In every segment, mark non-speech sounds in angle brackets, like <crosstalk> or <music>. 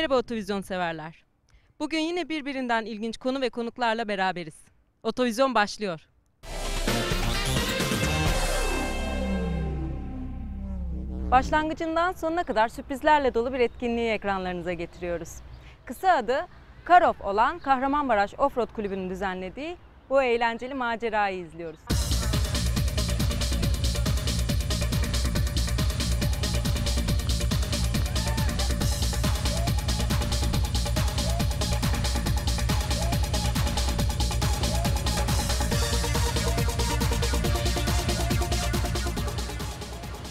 Merhaba otovizyon severler. Bugün yine birbirinden ilginç konu ve konuklarla beraberiz. Otovizyon başlıyor. Başlangıcından sonuna kadar sürprizlerle dolu bir etkinliği ekranlarınıza getiriyoruz. Kısa adı Karof olan Kahramanmaraş Offroad Kulübü'nün düzenlediği bu eğlenceli macerayı izliyoruz.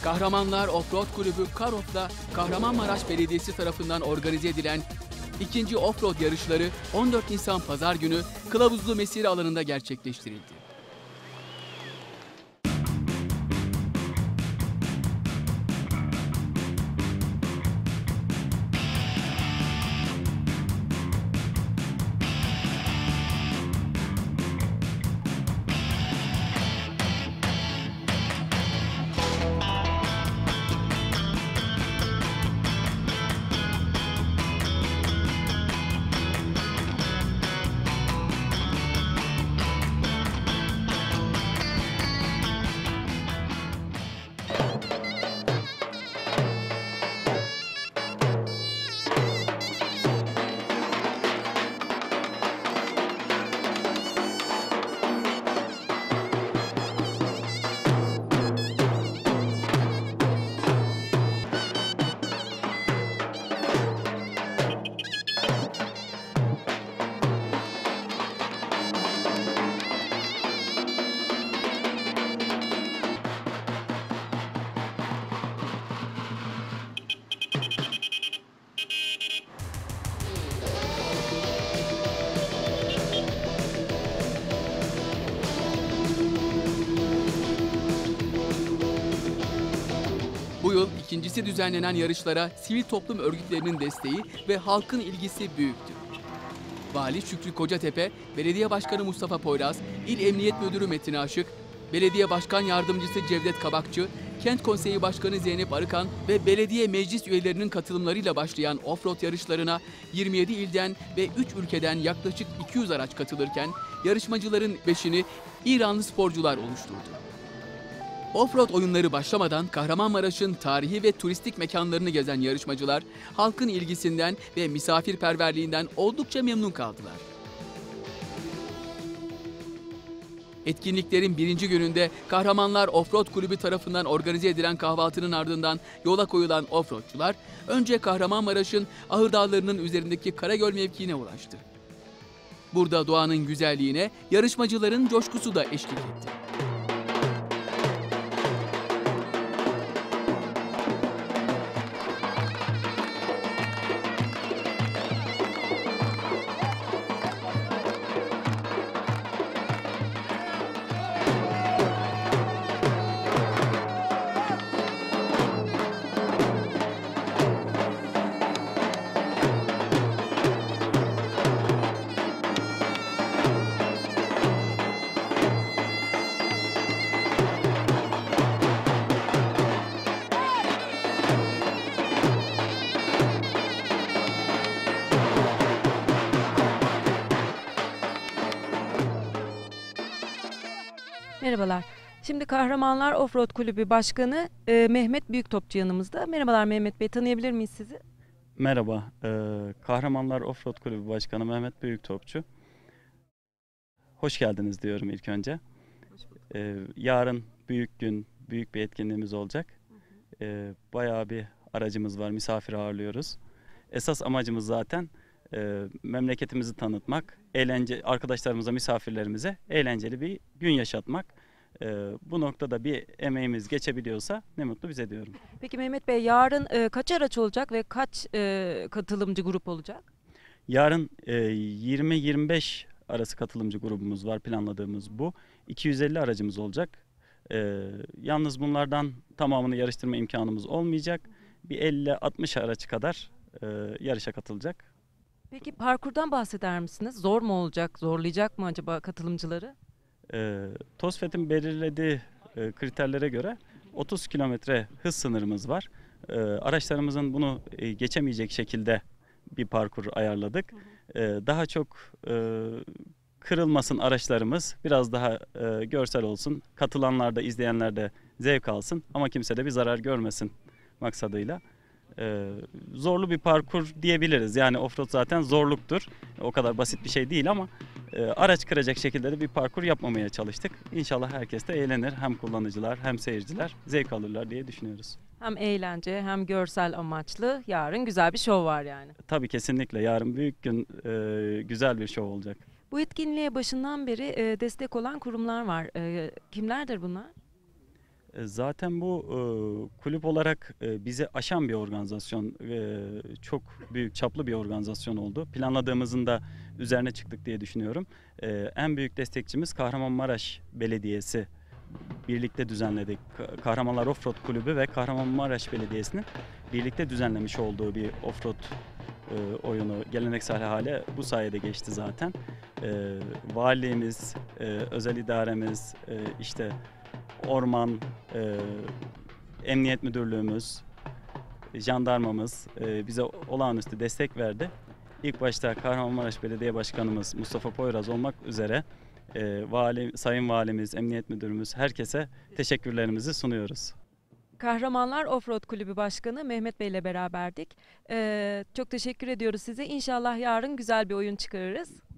Kahramanlar Offroad Kulübü Karof'la Kahramanmaraş Belediyesi tarafından organize edilen ikinci offroad yarışları 14 Nisan Pazar günü Kılavuzlu Mesire alanında gerçekleştirildi. Bu yıl ikincisi düzenlenen yarışlara sivil toplum örgütlerinin desteği ve halkın ilgisi büyüktü. Vali Şükrü Kocatepe, Belediye Başkanı Mustafa Poyraz, İl Emniyet Müdürü Metin Aşık, Belediye Başkan Yardımcısı Cevdet Kabakçı, Kent Konseyi Başkanı Zeynep Arıkan ve belediye meclis üyelerinin katılımlarıyla başlayan offroad yarışlarına 27 ilden ve 3 ülkeden yaklaşık 200 araç katılırken yarışmacıların 5'ini İranlı sporcular oluşturdu. Offroad oyunları başlamadan Kahramanmaraş'ın tarihi ve turistik mekanlarını gezen yarışmacılar halkın ilgisinden ve misafirperverliğinden oldukça memnun kaldılar. Etkinliklerin birinci gününde Kahramanlar Offroad Kulübü tarafından organize edilen kahvaltının ardından yola koyulan offroadçular önce Kahramanmaraş'ın Ahır Dağları'nın üzerindeki Karagöl mevkiine ulaştı. Burada doğanın güzelliğine yarışmacıların coşkusu da eşlik etti. Merhabalar. Şimdi Kahramanlar Offroad Kulübü Başkanı e, Mehmet Büyüktopçu yanımızda. Merhabalar Mehmet Bey, tanıyabilir miyiz sizi? Merhaba, eee, Kahramanlar Offroad Kulübü Başkanı Mehmet Büyüktopçu. Hoş geldiniz diyorum ilk önce. Eee, yarın büyük gün, büyük bir etkinliğimiz olacak. Eee, bayağı bir aracımız var, misafir ağırlıyoruz. Esas amacımız zaten eee, memleketimizi tanıtmak, eğlence arkadaşlarımıza, misafirlerimize eğlenceli bir gün yaşatmak. Eee, bu noktada bir emeğimiz geçebiliyorsa ne mutlu bize diyorum. Peki Mehmet Bey, yarın e, kaç araç olacak ve kaç e, katılımcı grup olacak? Yarın e, 20-25 arası katılımcı grubumuz var planladığımız bu. 250 aracımız olacak. E, yalnız bunlardan tamamını yarıştırma imkanımız olmayacak. Bir 50-60 araç kadar e, yarışa katılacak. Peki parkurdan bahseder misiniz? Zor mu olacak, zorlayacak mı acaba katılımcıları? E, TOSFET'in belirlediği e, kriterlere göre 30 kilometre hız sınırımız var. E, araçlarımızın bunu e, geçemeyecek şekilde bir parkur ayarladık. Ee, daha çok e, kırılmasın araçlarımız, biraz daha e, görsel olsun. Katılanlar da izleyenler de zevk alsın ama kimse de bir zarar görmesin maksadıyla. Ee, zorlu bir parkur diyebiliriz. Yani offroad zaten zorluktur. O kadar basit bir şey değil ama e, araç kıracak şekilde de bir parkur yapmamaya çalıştık. İnşallah herkes de eğlenir. Hem kullanıcılar hem seyirciler zevk alırlar diye düşünüyoruz. Hem eğlence hem görsel amaçlı yarın güzel bir şov var yani. Tabii kesinlikle yarın büyük gün e, güzel bir şov olacak. Bu etkinliğe başından beri e, destek olan kurumlar var. E, kimlerdir bunlar? E, Zaten bu e, kulüp olarak e, bizi aşan bir organizasyon, e, çok büyük çaplı bir organizasyon oldu. Planladığımızın da üzerine çıktık diye düşünüyorum. E, En büyük destekçimiz Kahramanmaraş Belediyesi. Birlikte düzenledik. Ka- Kahramanlar Offroad Kulübü ve Kahramanmaraş Belediyesi'nin birlikte düzenlemiş olduğu bir offroad e, oyunu geleneksel hale bu sayede geçti zaten. E, valiliğimiz, e, özel idaremiz, e, işte orman, e, emniyet müdürlüğümüz, jandarmamız e, bize olağanüstü destek verdi. İlk başta Kahramanmaraş Belediye Başkanımız Mustafa Poyraz olmak üzere e, vali, Sayın Valimiz, Emniyet Müdürümüz herkese teşekkürlerimizi sunuyoruz. Kahramanlar Offroad Kulübü Başkanı Mehmet Bey ile beraberdik. E, çok teşekkür ediyoruz size. İnşallah yarın güzel bir oyun çıkarırız.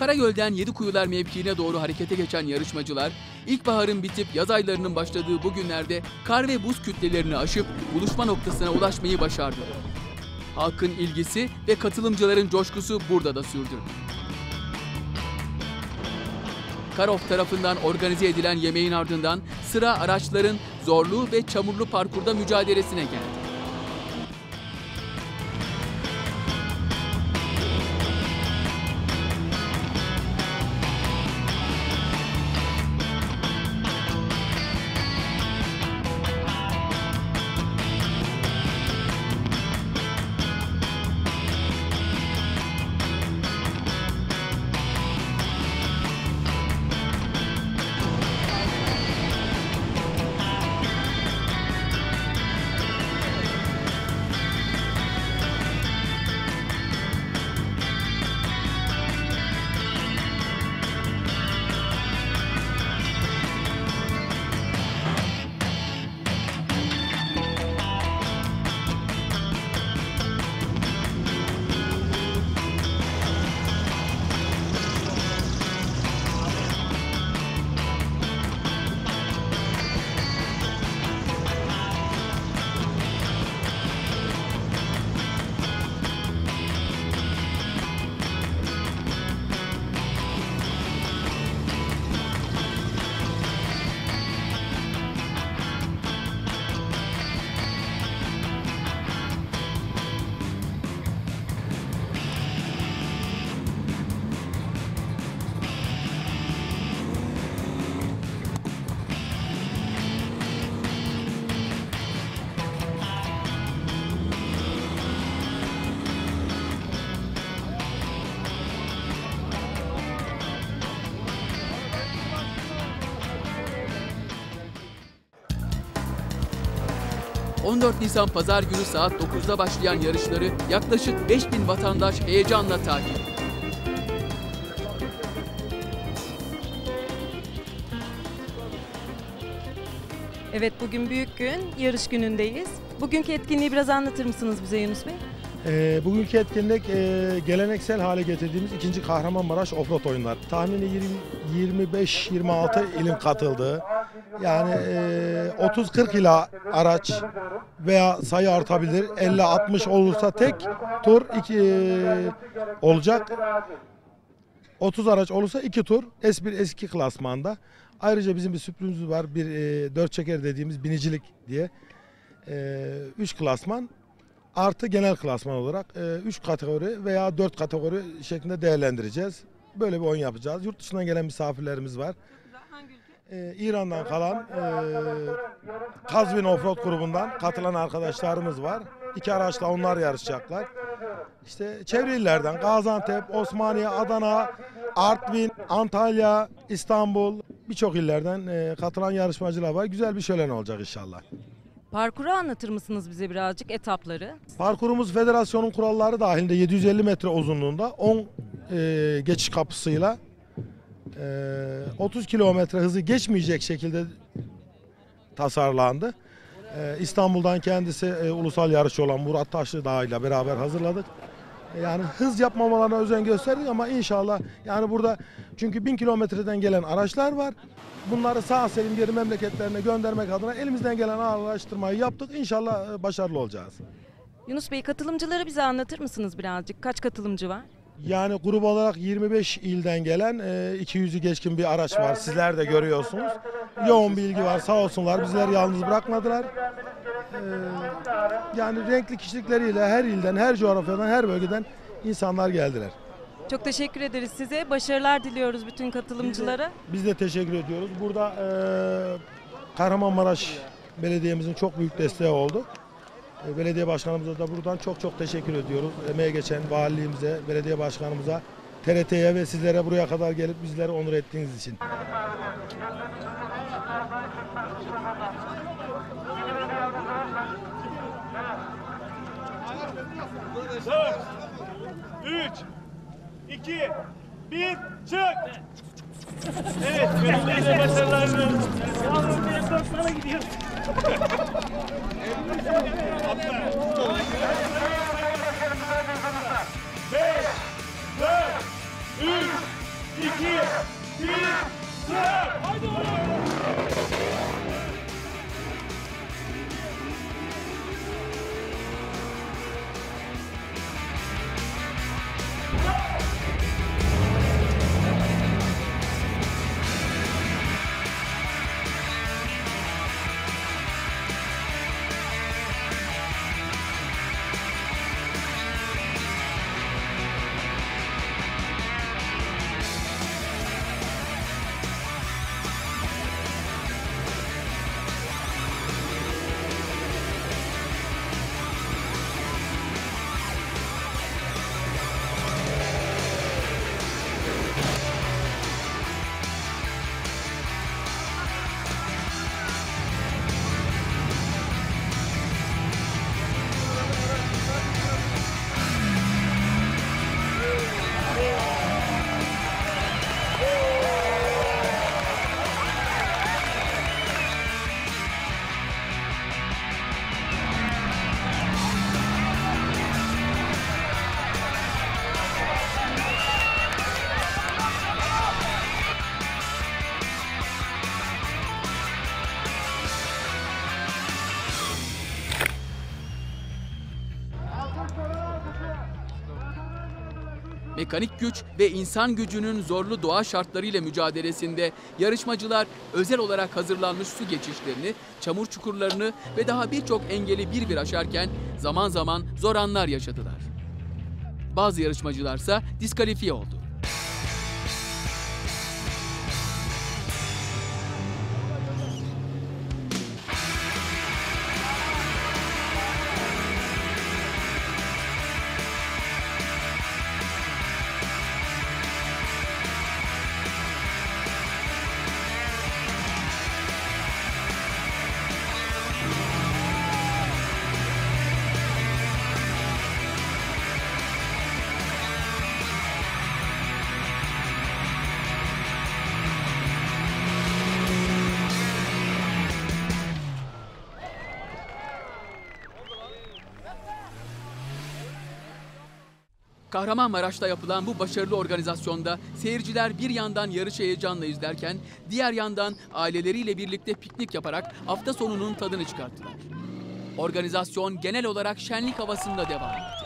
Karagöl'den Yedikuyular mevkiine doğru harekete geçen yarışmacılar, ilkbaharın bitip yaz aylarının başladığı bu günlerde kar ve buz kütlelerini aşıp buluşma noktasına ulaşmayı başardı. Halkın ilgisi ve katılımcıların coşkusu burada da sürdü. Karof tarafından organize edilen yemeğin ardından sıra araçların zorlu ve çamurlu parkurda mücadelesine geldi. ...14 Nisan Pazar günü saat 9'da başlayan yarışları yaklaşık 5000 vatandaş heyecanla takip etti. Evet bugün büyük gün, yarış günündeyiz. Bugünkü etkinliği biraz anlatır mısınız bize Yunus Bey? Ee, bugünkü etkinlik e, geleneksel hale getirdiğimiz ikinci Kahramanmaraş Offroad oyunlar. Tahmini 25-26 ilin katıldığı yani e, 30-40 ila araç veya sayı artabilir. 50-60 olursa tek tur iki, e, olacak. 30 araç olursa iki tur S1 S2 klasmanda. Ayrıca bizim bir sürprizimiz var. Bir e, dört çeker dediğimiz binicilik diye. 3 klasman artı genel klasman olarak 3 kategori veya 4 kategori şeklinde değerlendireceğiz. Böyle bir oyun yapacağız. Yurt dışından gelen misafirlerimiz var. E, İran'dan kalan e, Kazvin Offroad grubundan katılan arkadaşlarımız var. İki araçla onlar yarışacaklar. İşte çevre illerden Gaziantep, Osmaniye, Adana, Artvin, Antalya, İstanbul birçok illerden e, katılan yarışmacılar var. Güzel bir şölen olacak inşallah. Parkuru anlatır mısınız bize birazcık etapları? Parkurumuz federasyonun kuralları dahilinde 750 metre uzunluğunda 10 e, geçiş kapısıyla 30 kilometre hızı geçmeyecek şekilde tasarlandı. E, İstanbul'dan kendisi e, ulusal yarışçı olan Murat Taşlı Dağ ile beraber hazırladık. Yani hız yapmamalarına özen gösterdik ama inşallah yani burada çünkü 1000 kilometreden gelen araçlar var. Bunları sağ selim geri memleketlerine göndermek adına elimizden gelen araştırmayı yaptık. İnşallah e, başarılı olacağız. Yunus Bey katılımcıları bize anlatır mısınız birazcık? Kaç katılımcı var? Yani grup olarak 25 ilden gelen e, 200'ü geçkin bir araç var. Sizler de görüyorsunuz. Yoğun bir ilgi var. Sağ olsunlar. Bizleri yalnız bırakmadılar. E, yani renkli kişilikleriyle her ilden, her coğrafyadan, her bölgeden insanlar geldiler. Çok teşekkür ederiz size. Başarılar diliyoruz bütün katılımcılara. Biz de teşekkür ediyoruz. Burada e, Kahramanmaraş Belediye'mizin çok büyük desteği oldu. E, belediye başkanımıza da buradan çok çok teşekkür ediyoruz. Emeğe geçen valiliğimize, belediye başkanımıza, TRT'ye ve sizlere buraya kadar gelip bizleri onur ettiğiniz için. Dört, üç, iki, bir, çık! Evet, gönüllüyle başarılarını. Yavrum benim sana gidiyor. <laughs> Thank you. Mekanik güç ve insan gücünün zorlu doğa şartlarıyla mücadelesinde yarışmacılar özel olarak hazırlanmış su geçişlerini, çamur çukurlarını ve daha birçok engeli bir bir aşarken zaman zaman zor anlar yaşadılar. Bazı yarışmacılarsa diskalifiye oldu. Kahramanmaraş'ta yapılan bu başarılı organizasyonda seyirciler bir yandan yarışı heyecanla izlerken diğer yandan aileleriyle birlikte piknik yaparak hafta sonunun tadını çıkarttılar. Organizasyon genel olarak şenlik havasında devam etti.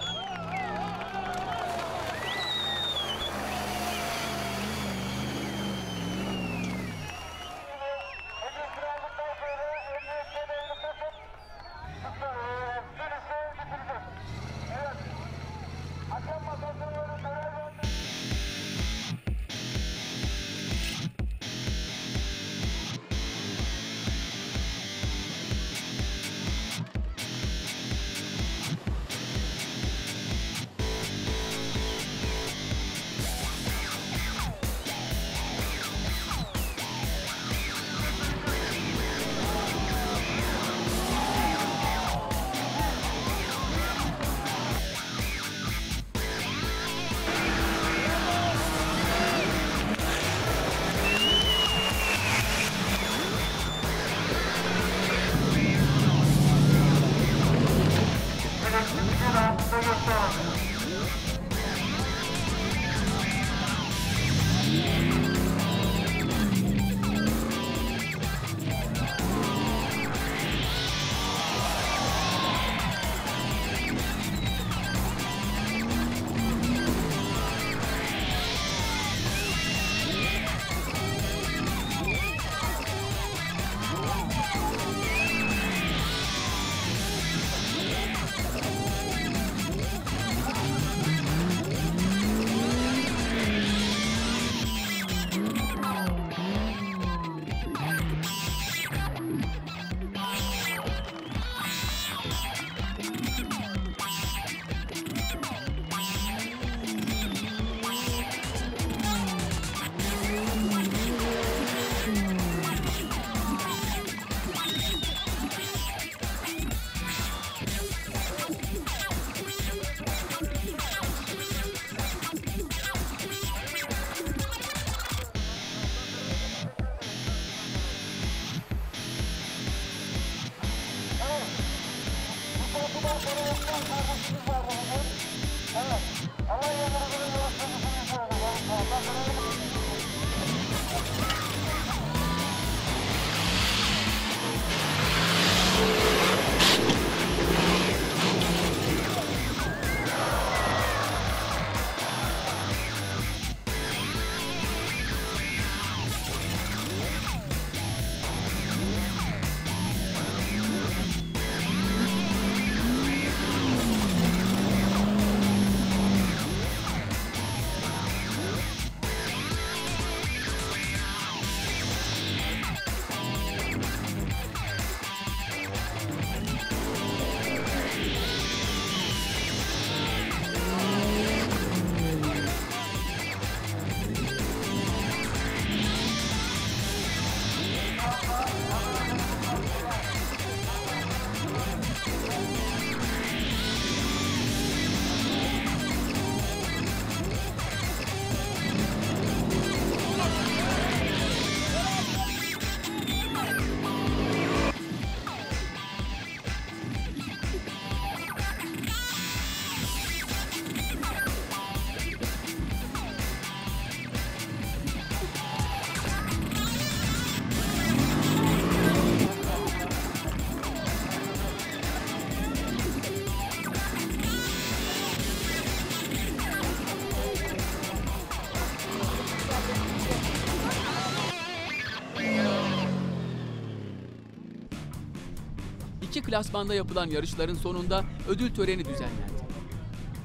İki klasmanda yapılan yarışların sonunda ödül töreni düzenlendi.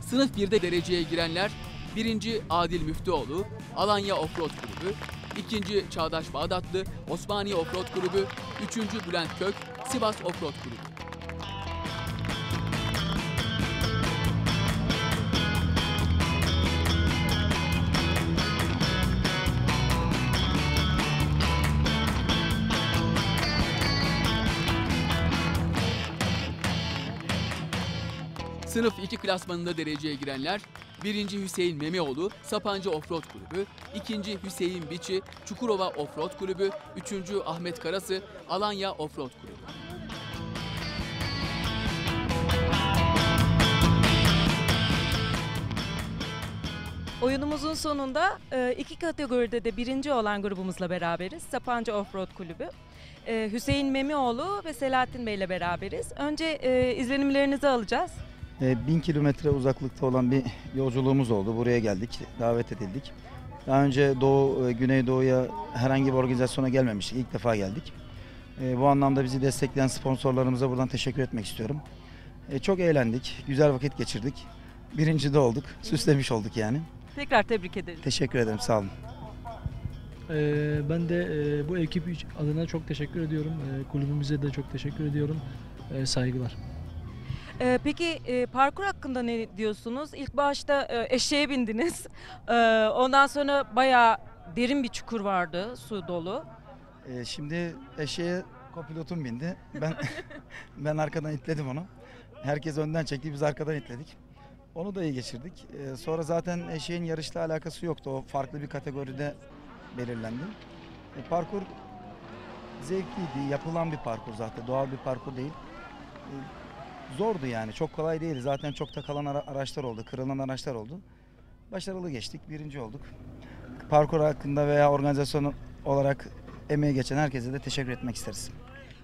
Sınıf 1'de dereceye girenler 1. Adil Müftüoğlu, Alanya Offroad Kulübü, 2. Çağdaş Bağdatlı, Osmaniye Offroad Kulübü, 3. Bülent Kök, Sivas Offroad Kulübü. Sınıf 2 klasmanında dereceye girenler 1. Hüseyin Memeoğlu Sapancı Offroad Kulübü, 2. Hüseyin Biçi Çukurova Offroad Kulübü, 3. Ahmet Karası Alanya Offroad Kulübü. Oyunumuzun sonunda e, iki kategoride de birinci olan grubumuzla beraberiz. Sapanca Offroad Kulübü. E, Hüseyin Memioğlu ve Selahattin Bey ile beraberiz. Önce e, izlenimlerinizi alacağız. E, Bin kilometre uzaklıkta olan bir yolculuğumuz oldu. Buraya geldik, davet edildik. Daha önce Doğu, e, Güneydoğu'ya herhangi bir organizasyona gelmemiştik. İlk defa geldik. E, Bu anlamda bizi destekleyen sponsorlarımıza buradan teşekkür etmek istiyorum. E, Çok eğlendik, güzel vakit geçirdik. Birinci de olduk, süslemiş olduk yani. Tekrar tebrik ederiz. Teşekkür ederim, sağ olun. Ee, ben de e, bu ekip adına çok teşekkür ediyorum. Ee, kulübümüze de çok teşekkür ediyorum. Ee, saygılar. E, peki e, parkur hakkında ne diyorsunuz? İlk başta e, eşeğe bindiniz. E, ondan sonra bayağı derin bir çukur vardı, su dolu. E, Şimdi eşeğe kopilotum bindi. Ben <laughs> ben arkadan itledim onu. Herkes önden çekti, biz arkadan itledik. Onu da iyi geçirdik. E, Sonra zaten eşeğin yarışla alakası yoktu. O farklı bir kategoride belirlendi. E, Parkur zevkliydi, yapılan bir parkur zaten. Doğal bir parkur değil. E, Zordu yani, çok kolay değildi. Zaten çok da kalan ara- araçlar oldu, kırılan araçlar oldu. Başarılı geçtik, birinci olduk. Parkur hakkında veya organizasyon olarak emeği geçen herkese de teşekkür etmek isteriz.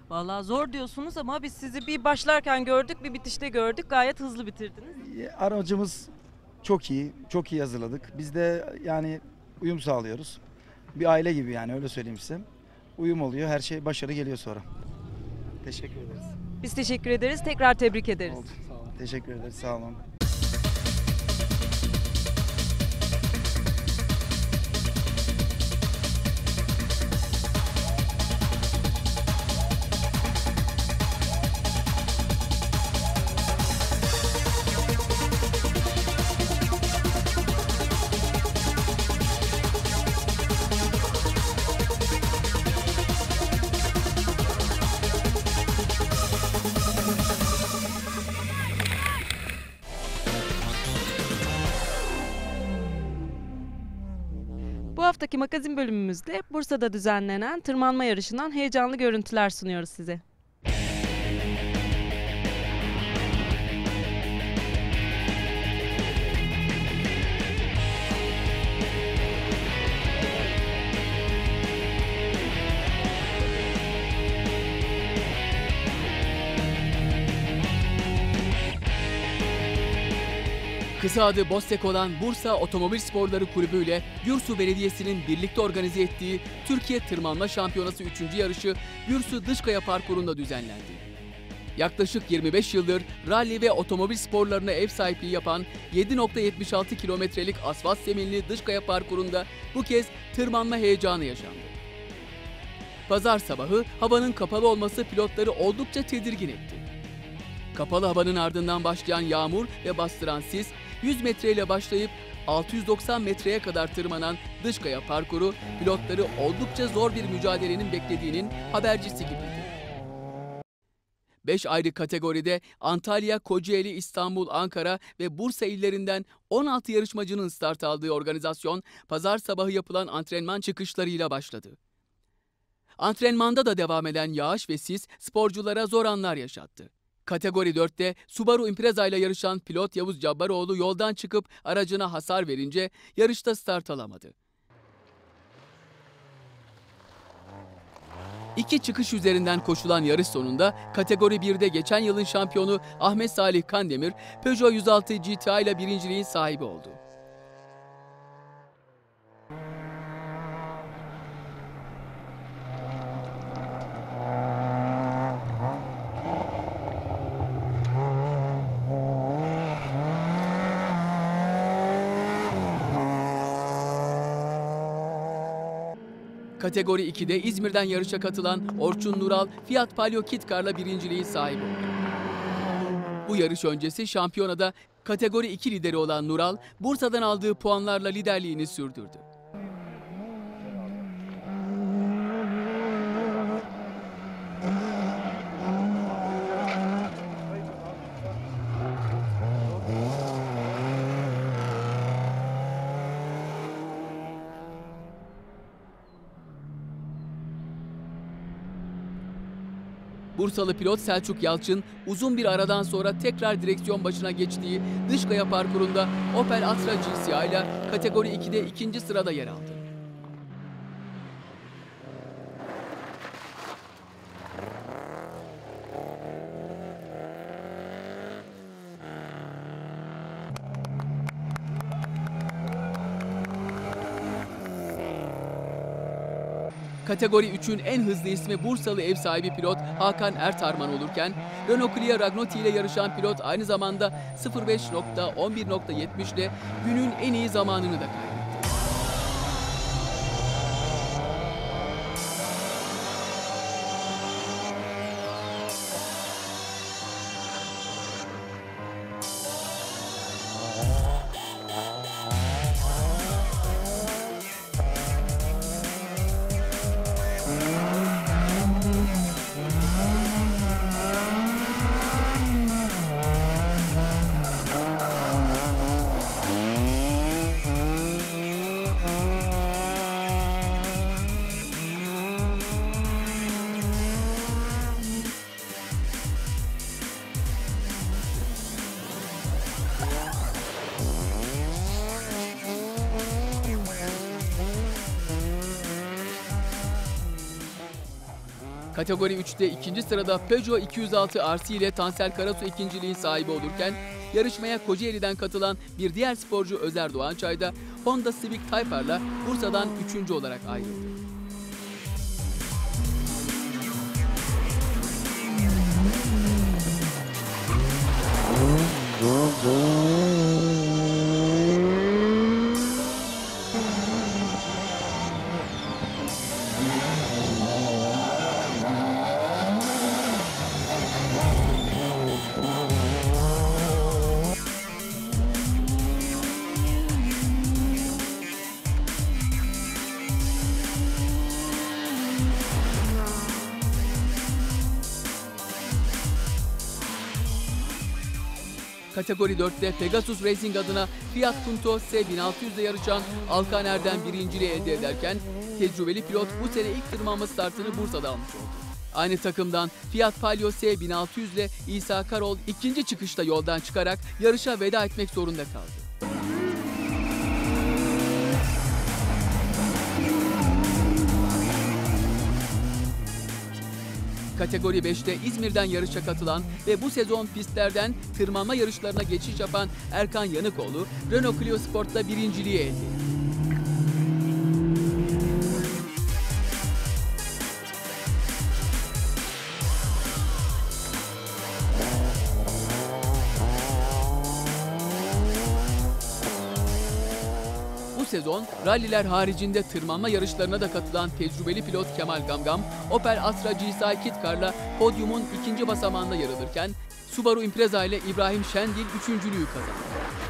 Vallahi zor diyorsunuz ama biz sizi bir başlarken gördük, bir bitişte gördük. Gayet hızlı bitirdiniz. E, Aracımız çok iyi, çok iyi hazırladık. Biz de yani uyum sağlıyoruz. Bir aile gibi yani öyle söyleyeyim size. Uyum oluyor, her şey başarı geliyor sonra. Teşekkür ederiz. Biz teşekkür ederiz. Tekrar tebrik ederiz. Oldu. Teşekkür ederiz, sağ olun. Magazin bölümümüzde Bursa'da düzenlenen tırmanma yarışından heyecanlı görüntüler sunuyoruz size. Kısa adı Bostek olan Bursa Otomobil Sporları Kulübü ile Gürsu Belediyesi'nin birlikte organize ettiği Türkiye Tırmanma Şampiyonası 3. yarışı Gürsu Dışkaya Parkuru'nda düzenlendi. Yaklaşık 25 yıldır ralli ve otomobil sporlarına ev sahipliği yapan 7.76 kilometrelik asfalt zeminli Dışkaya Parkuru'nda bu kez tırmanma heyecanı yaşandı. Pazar sabahı havanın kapalı olması pilotları oldukça tedirgin etti. Kapalı havanın ardından başlayan yağmur ve bastıran sis 100 metreyle başlayıp 690 metreye kadar tırmanan Dışkaya parkuru pilotları oldukça zor bir mücadelenin beklediğinin habercisi gibiydi. 5 ayrı kategoride Antalya, Kocaeli, İstanbul, Ankara ve Bursa illerinden 16 yarışmacının start aldığı organizasyon pazar sabahı yapılan antrenman çıkışlarıyla başladı. Antrenmanda da devam eden yağış ve sis sporculara zor anlar yaşattı. Kategori 4'te Subaru Impreza ile yarışan pilot Yavuz Cabbaroğlu yoldan çıkıp aracına hasar verince yarışta start alamadı. İki çıkış üzerinden koşulan yarış sonunda kategori 1'de geçen yılın şampiyonu Ahmet Salih Kandemir, Peugeot 106 GTI ile birinciliğin sahibi oldu. Kategori 2'de İzmir'den yarışa katılan Orçun Nural, Fiat Palio Kitcar'la birinciliğin sahibi oldu. Bu yarış öncesi şampiyonada kategori 2 lideri olan Nural, Bursa'dan aldığı puanlarla liderliğini sürdürdü. Bursalı pilot Selçuk Yalçın uzun bir aradan sonra tekrar direksiyon başına geçtiği Dışkaya parkurunda Opel Astra GCI ile kategori 2'de ikinci sırada yer aldı. Kategori 3'ün en hızlı ismi Bursalı ev sahibi pilot Hakan Ertarman olurken Renault Clio Ragnotti ile yarışan pilot aynı zamanda 05.11.70 ile günün en iyi zamanını da kaydetti. Kategori 3'te ikinci sırada Peugeot 206 RC ile Tansel Karasu ikinciliğin sahibi olurken yarışmaya Kocaeli'den katılan bir diğer sporcu Özer Doğançay da Honda Civic Type-R'la Bursa'dan üçüncü olarak ayrıldı. Kategori 4'te Pegasus Racing adına Fiat Punto S1600 ile yarışan Alkan Erdem birinciliği elde ederken tecrübeli pilot bu sene ilk tırmanma startını Bursa'da almış oldu. Aynı takımdan Fiat Palio S1600 ile İsa Karol ikinci çıkışta yoldan çıkarak yarışa veda etmek zorunda kaldı. Kategori 5'te İzmir'den yarışa katılan ve bu sezon pistlerden tırmanma yarışlarına geçiş yapan Erkan Yanıkoğlu, Renault Clio Sport'ta birinciliği elde etti. Sezon ralliler haricinde tırmanma yarışlarına da katılan tecrübeli pilot Kemal Gamgam, Opel Astra GSI Kitcar'la podyumun ikinci basamağında yer alırken Subaru Impreza ile İbrahim Şendil üçüncülüğü kazandı.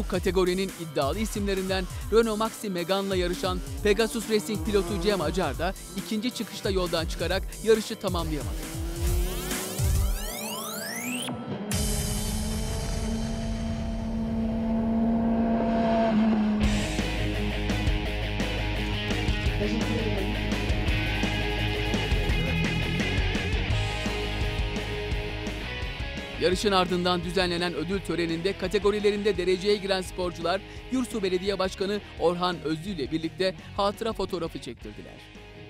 Bu kategorinin iddialı isimlerinden Renault Maxi Megane'la yarışan Pegasus Racing pilotu Cem Acar da ikinci çıkışta yoldan çıkarak yarışı tamamlayamadı. Yarışın ardından düzenlenen ödül töreninde kategorilerinde dereceye giren sporcular Yursu Belediye Başkanı Orhan Özlü ile birlikte hatıra fotoğrafı çektirdiler.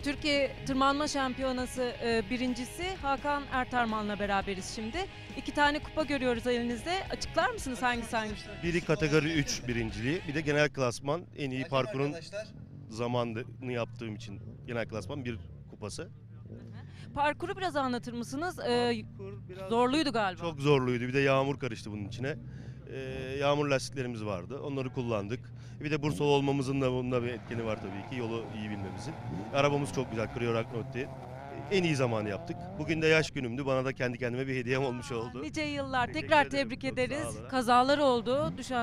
Türkiye Tırmanma Şampiyonası e, birincisi Hakan Ertarman'la beraberiz şimdi. İki tane kupa görüyoruz elinizde. Açıklar mısınız hangisi hangisi? Biri kategori 3 birinciliği, bir de genel klasman en iyi parkurun zamanını yaptığım için genel klasman bir kupası. Parkuru biraz anlatır mısınız? E, zorluydu galiba. Çok zorluydu. Bir de yağmur karıştı bunun içine. Ee, yağmur lastiklerimiz vardı. Onları kullandık. Bir de Bursalı olmamızın da bunda bir etkeni var tabii ki. Yolu iyi bilmemizin. Arabamız çok güzel. Clio Ragnotti. En iyi zamanı yaptık. Bugün de yaş günümdü. Bana da kendi kendime bir hediyem olmuş oldu. Nice yıllar. Tekrar ederim. tebrik Çok sağ ederiz. olun. Kazalar oldu. Düşen